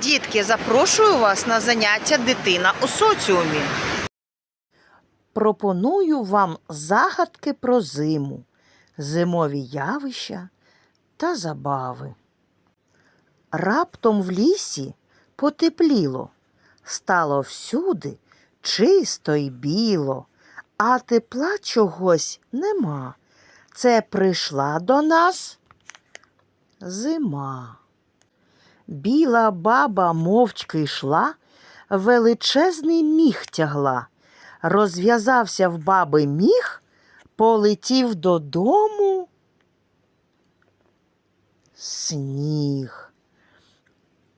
Дітки, запрошую вас на заняття дитина у соціумі. Пропоную вам загадки про зиму, зимові явища та забави. Раптом в лісі потепліло, стало всюди чисто й біло, а тепла чогось нема. Це прийшла до нас зима. Біла баба мовчки йшла, величезний міг тягла. Розв'язався в баби міг, полетів додому. Сніг.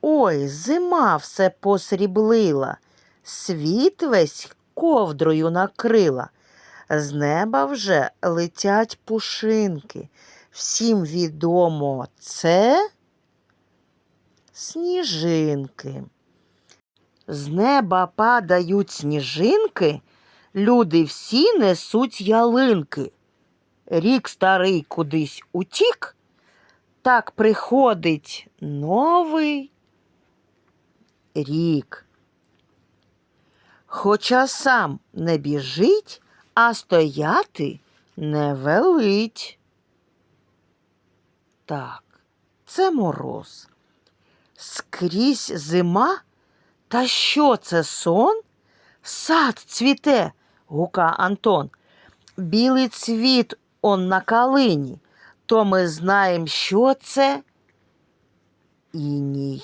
Ой, зима все посріблила, світ весь ковдрою накрила. З неба вже летять пушинки. Всім відомо це сніжинки. З неба падають сніжинки, люди всі несуть ялинки. Рік старий кудись утік, так приходить новий рік. Хоча сам не біжить, а стояти не велить. Так, це мороз. Скрізь зима? Та що це сон? Сад цвіте, гука Антон. Білий цвіт он на калині, то ми знаємо, що це іній.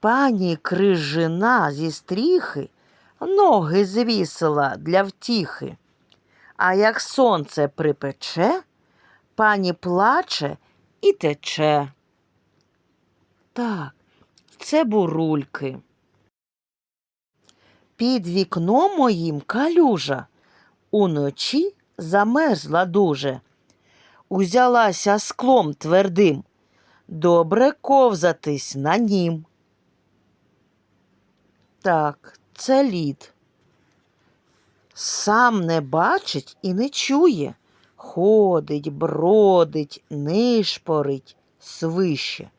Пані крижина зі стріхи ноги звісила для втіхи. А як сонце припече, пані плаче і тече. Так, це бурульки. Під вікном моїм калюжа уночі замерзла дуже. Узялася склом твердим, добре ковзатись на нім. Так, це лід. Сам не бачить і не чує. Ходить, бродить, нишпорить свище.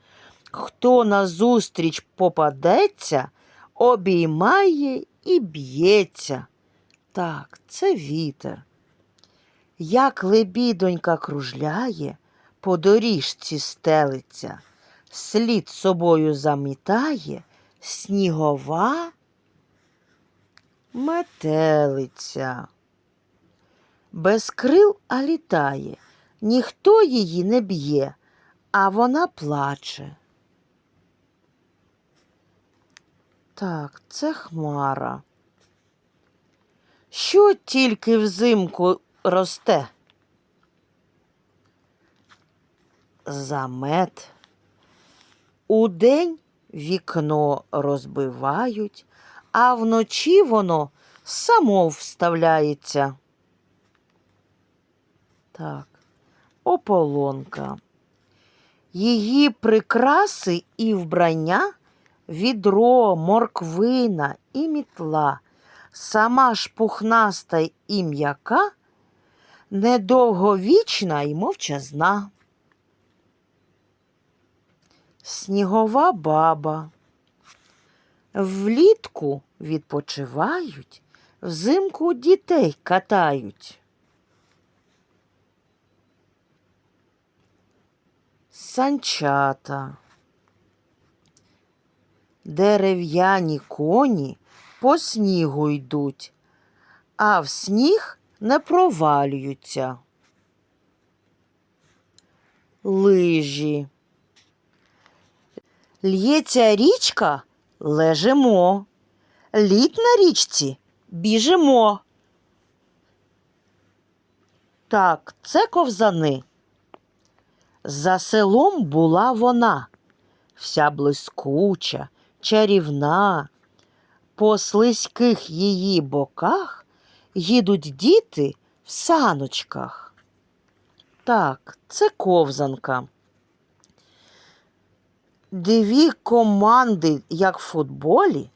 Хто назустріч попадеться, обіймає і б'ється. Так, це вітер. Як лебідонька кружляє, по доріжці стелиться, слід собою замітає снігова метелиця. Без крил, а літає, ніхто її не б'є, а вона плаче. Так, це хмара. Що тільки взимку росте? Замет. Удень вікно розбивають, а вночі воно само вставляється. Так, ополонка. Її прикраси і вбрання відро, морквина і мітла, сама ж пухнаста і м'яка, недовговічна й мовчазна. Снігова баба. Влітку відпочивають, взимку дітей катають. Санчата. Дерев'яні коні по снігу йдуть, а в сніг не провалюються. Лижі. Л'ється річка, лежимо. Лід на річці біжимо. Так, це ковзани. За селом була вона, вся блискуча, чарівна. По слизьких її боках їдуть діти в саночках. Так, це ковзанка. Дві команди, як в футболі,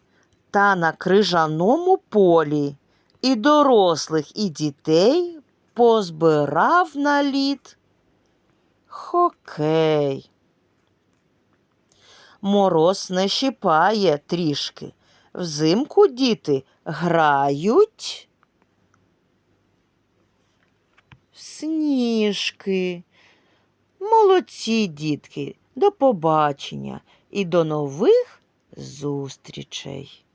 та на крижаному полі. І дорослих, і дітей позбирав на лід хокей. мороз не щипає трішки. Взимку діти грають сніжки. Молодці, дітки, до побачення і до нових зустрічей.